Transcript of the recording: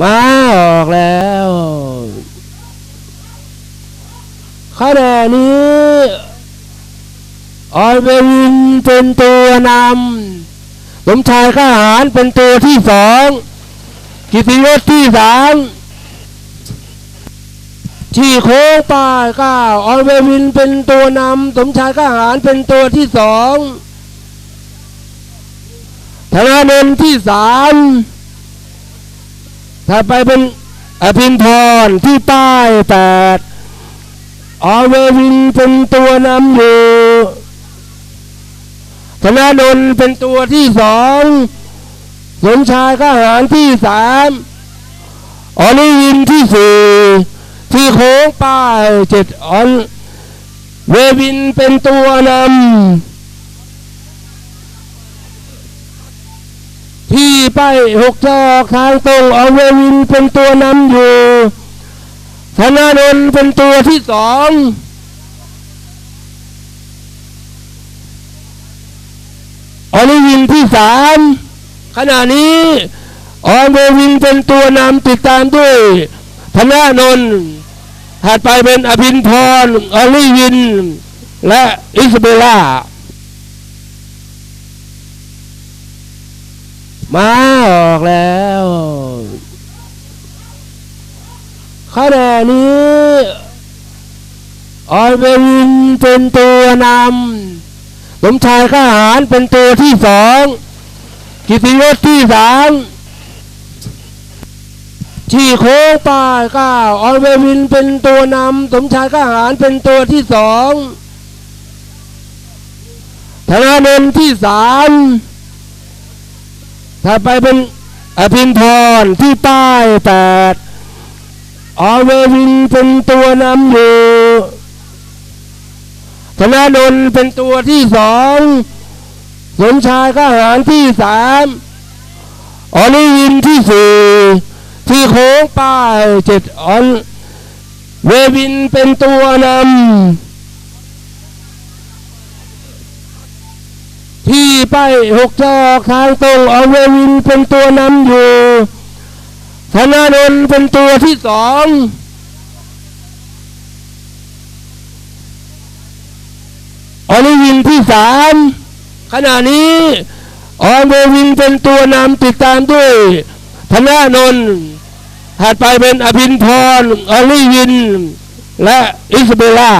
มาออกแล้วขณะนี้ออยเบวินเป็นตัวนำสมชายข้าหารเป็นตัวที่สองกิติยศที่สามที่โค้งป้ายเก้าออยเบวินเป็นตัวนำสมชายข้าหารเป็นตัวที่สองธนาเนนที่สาม ถ้าไปเป็นอภินพรที่ป้ายแปดออเววินเป็นตัวนำอยู่ธนาดนเป็นตัวที่สองสมชายข้าหารที่สามออลิวินที่สี่ที่โค้งป้ายเจ็ดออนเววินเป็นตัวนำ ไปหกจอกทางตรงออเววินเป็นตัวนำอยู่ธนาดนเป็นตัวที่สองออลิวินที่สามขณะนี้ออนเววินเป็นตัวนำติดตามด้วยธนานนท์ถัดไปเป็นอภินพรออลิวิน และอิสเบล่า มาออกแล้วขณะนี้ออนเวินเป็นตัวนำสมชายข้าหารเป็นตัวที่สองกิติยศที่สามที่โค้งป้ายเก้าออนเวินเป็นตัวนำสมชายข้าหารเป็นตัวที่สองธนาเนนที่สาม ถ้าไปเป็นอภินพรที่ป้ายแปดอเววินเป็นตัวนำอยู่ธนาดนเป็นตัวที่สองสมชายข้าหารที่สามออลิวินที่สี่ที่โค้งป้ายเจ็ดออนเววินเป็นตัวนำ ไปหกจอกทางตรงออเววินเป็นตัวนำอยู่ธนาดนเป็นตัวที่สองออลิวินที่สามขณะนี้ออนเววินเป็นตัวนำติดตามด้วยธนานนท์ถัดไปเป็นอภินพรออลิวิน และอิสเบล่า